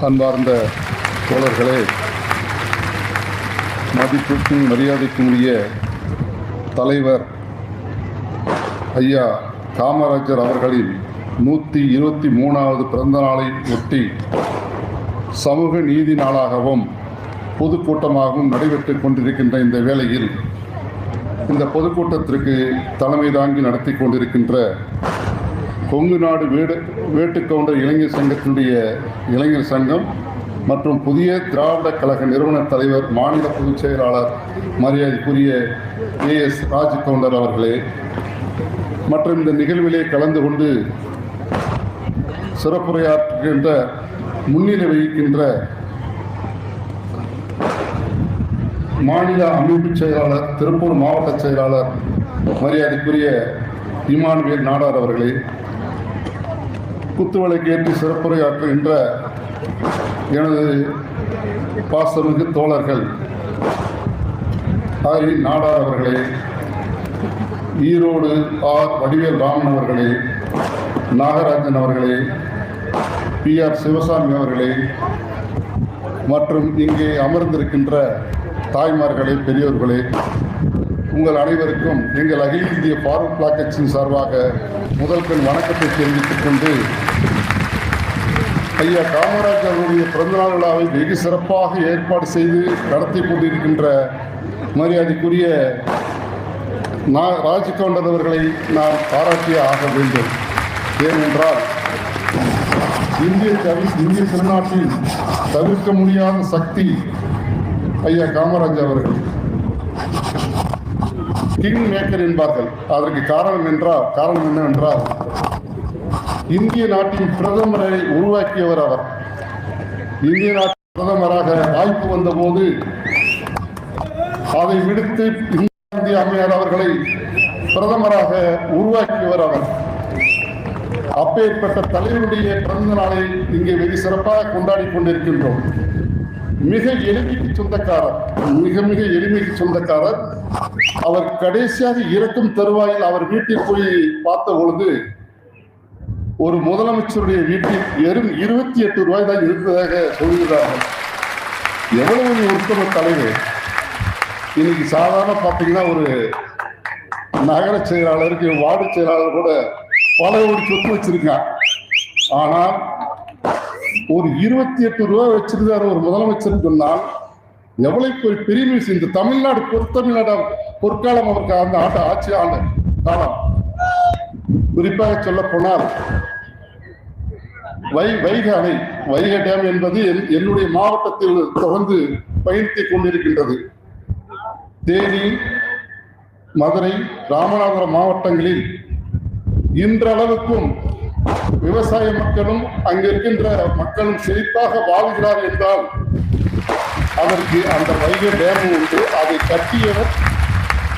அன்பார்ந்த தோழர்களே மதிப்புக்கும் மரியாதைக்கும் உரிய தலைவர் ஐயா காமராஜர் அவர்களின் நூற்றி இருபத்தி மூணாவது பிறந்த நாளை ஒட்டி சமூக நீதி நாளாகவும் பொதுக்கூட்டமாகவும் நடைபெற்றுக் கொண்டிருக்கின்ற இந்த வேளையில் இந்த பொதுக்கூட்டத்திற்கு தலைமை தாங்கி நடத்தி கொண்டிருக்கின்ற கொங்கு நாடு வேடு வேட்டுக்கவுண்டர் இளைஞர் சங்கத்தினுடைய இளைஞர் சங்கம் மற்றும் புதிய திராவிட கழக நிறுவன தலைவர் மாநில பொதுச் செயலாளர் மரியாதைக்குரிய ஏ எஸ் ராஜ்கவுண்டர் அவர்களே மற்றும் இந்த நிகழ்விலே கலந்து கொண்டு சிறப்புரையாற்றுகின்ற முன்னிலை வகிக்கின்ற மாநில அமைப்பு செயலாளர் திருப்பூர் மாவட்ட செயலாளர் மரியாதைக்குரிய இமானுவேல் நாடார் அவர்களே குத்துவிளக்கு ஏற்றி சிறப்புரையாற்றுகின்ற எனது பாசமிகு தோழர்கள் ஆரி நாடார் அவர்களே ஈரோடு ஆர் வடிவேல் ராமன் அவர்களே நாகராஜன் அவர்களே பி ஆர் சிவசாமி அவர்களே மற்றும் இங்கே அமர்ந்திருக்கின்ற தாய்மார்களே பெரியோர்களே உங்கள் அனைவருக்கும் எங்கள் அகில இந்திய ஃபார்வர்ட் பிளாக் கட்சியின் சார்பாக முதல் பெண் வணக்கத்தை தெரிவித்துக் கொண்டு ஐயா காமராஜ் அவருடைய பிறந்தநாள் விழாவை வெகு சிறப்பாக ஏற்பாடு செய்து நடத்தி கொண்டிருக்கின்ற மரியாதைக்குரிய நான் ராஜ்கவுண்டர் அவர்களை நான் பாராட்டியே ஆக வேண்டும். ஏனென்றால் இந்திய தவி இந்திய திருநாட்டில் தவிர்க்க முடியாத சக்தி ஐயா காமராஜ் அவர்கள். கிங் மேக்கர் என்பார்கள். அதற்கு காரணம் என்றால் காரணம் என்னவென்றால் இந்திய நாட்டின் பிரதமரை உருவாக்கியவர் அவர். இந்திய நாட்டின் பிரதமராக வாய்ப்பு வந்தபோது அதை விடுத்து இந்திய அம்மையார் அவர்களை பிரதமராக உருவாக்கியவர் அவர். அப்பேற்பட்ட தலைவருடைய பிறந்த நாளை இங்கே வெகு சிறப்பாக கொண்டாடி கொண்டிருக்கின்றோம். மிக எளிமைக்கு சொந்தக்காரர் மிக மிக எளிமைக்கு சொந்தக்காரர். அவர் கடைசியாக இறக்கும் தருவாயில் அவர் வீட்டில் போய் பார்த்த பொழுது ஒரு முதலமைச்சருடைய வீட்டில் வெறும் இருபத்தி எட்டு ரூபாய் தான் இருந்ததாக சொல்கிறார்கள் எவ்வளவு உத்தம தலைவர். இன்னைக்கு சாதாரண பார்த்தீங்கன்னா ஒரு நகர செயலாளருக்கு வார்டு செயலாளர் கூட பல கோடி சொத்து வச்சிருக்கான் ஆனால் ஒரு இருபத்தி எட்டு ரூபாய் வச்சிருந்தார் ஒரு முதலமைச்சர் சொன்னால் எவ்வளவு ஒரு பெருமை இந்த தமிழ்நாடு பொற்தமிழ்நாடு பொற்காலம் அவருக்கு அந்த ஆட்ட ஆட்சி ஆண்ட காலம். குறிப்பாக சொல்ல போனால் வை வைகை அணை வைகை டேம் என்பது என்- என்னுடைய மாவட்டத்தில் தொடர்ந்து பயணித்துக் கொண்டிருக்கின்றது. தேனி மதுரை ராமநாதபுரம் மாவட்டங்களில் இன்றளவுக்கும் விவசாய மக்களும் அங்க இருக்கின்ற மக்களும் செழிப்பாக வாழ்கிறார் என்றால் அதற்கு அந்த வைகை டேம் உண்டு. அதை கட்டியவர்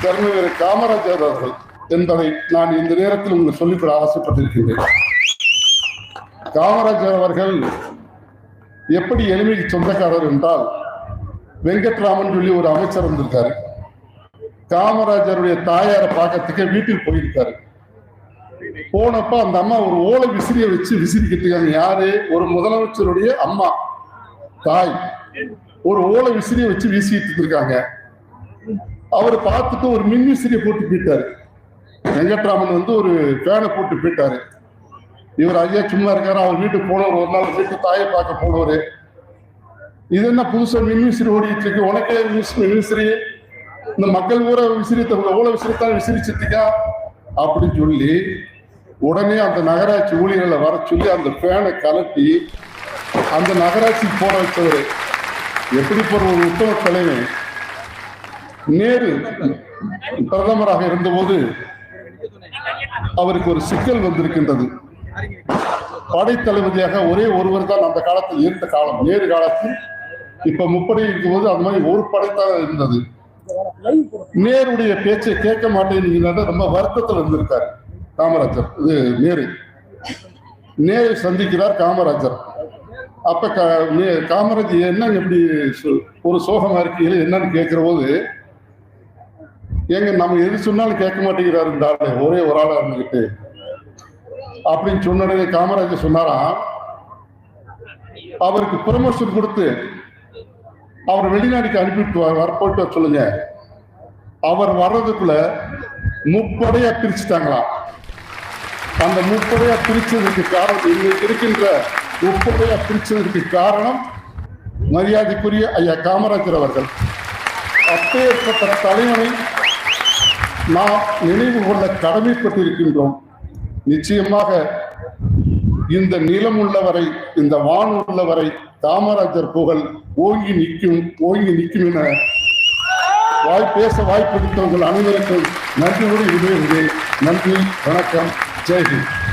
திறமையர் காமராஜர் அவர்கள் என்பதை நான் இந்த நேரத்தில் உங்களுக்கு சொல்லிவிட ஆசைப்பட்டிருக்கின்றேன். காமராஜர் அவர்கள் எப்படி எளிமைக்கு சொந்தக்காரர் என்றால் வெங்கட்ராமன் சொல்லி ஒரு அமைச்சர் வந்திருக்காரு. காமராஜருடைய தாயாரை பார்க்கறதுக்கு வீட்டில் போயிருக்காரு. போனப்ப அந்த அம்மா ஒரு ஓலை விசிறியை வச்சு விசிறிக்கிட்டு இருக்காங்க. யாரு? ஒரு முதலமைச்சருடைய அம்மா தாய். ஒரு ஓலை விசிறியை வச்சு வீசிட்டு இருக்காங்க அவர் பார்த்துட்டு ஒரு மின் விசிறிய போட்டு போயிட்டாரு. வெங்கட்ராமன் வந்து ஒரு ஃபேனை போட்டு போயிட்டாரு. இவர் ஐயா சும்மா இருக்காரு அவர் வீட்டுக்கு போனவர் ஒரு நாள் வீட்டு தாயை பார்க்க போனவர். இது என்ன புதுசா மின் விசிறி ஓடிட்டு இருக்கு? உனக்கே மின் விசிறி இந்த மக்கள் ஊரை விசிறித்த ஓலை விசிறித்தான் விசிறிச்சிருக்கா அப்படின்னு சொல்லி உடனே அந்த நகராட்சி ஊழியர்களை வர சொல்லி அந்த ஃபேனை கலட்டி அந்த நகராட்சி போட வச்சவர் எப்படி போற ஒரு உத்தம தலைவர் நேரு பிரதமராக இருந்தபோது அவருக்கு ஒரு சிக்கல் வந்திருக்கின்றது. படைத்தளபதியாக ஒரே ஒருவர் தான் அந்த காலத்தில் இருந்த காலம் நேரு காலத்தில். இப்ப முப்படை இருக்கும்போது அந்த மாதிரி ஒரு படைத்தாக இருந்தது. நேருடைய பேச்சை கேட்க மாட்டேங்கிறத ரொம்ப வருத்தத்தில் இருந்திருக்காரு. காமராஜர். இது நேரு. நேரு சந்திக்கிறார் காமராஜர். அப்ப கா- காமராஜர் என்ன எப்படி ஒரு சோகமா இருக்கீங்களே என்னன்னு கேட்கிற போது ஏங்க நம்ம எது சொன்னாலும் கேட்க மாட்டேங்கிறாரு இந்த ஆளு ஒரே ஒரு ஆளா இருந்துகிட்டு. அப்படின்னு சொன்னே காமராஜர் சொன்னாராம் அவருக்கு ப்ரமோஷன் கொடுத்து அவர் வெளிநாட்டுக்கு அனுப்பிட்டு வர வர- போயிட்டு வர சொல்லுங்க. அவர் வர்றதுக்குள்ள முப்படையா பிரிச்சுட்டாங்களாம் அந்த முப்பதையா பிரிச்சதுக்கு காரணம் இன்னைக்கு இருக்கின்ற முப்பதையா பிரிச்சதுக்கு காரணம் மரியாதைக்குரிய ஐயா காமராஜர் அவர்கள். அப்பேற்பட்ட தலைவனை நாம் நினைவு கொள்ள கடமைப்பட்டிருக்கின்றோம். நிச்சயமாக இந்த நிலம் உள்ளவரை இந்த வான் உள்ளவரை காமராஜர் புகழ் ஓங்கி நிற்கும் ஓங்கி நிற்கும் என வாய் பேச வாய்ப்பளித்த உங்கள் அனைவருக்கும் நன்றியோடு விடுகிறேன் நன்றி வணக்கம். Thank you.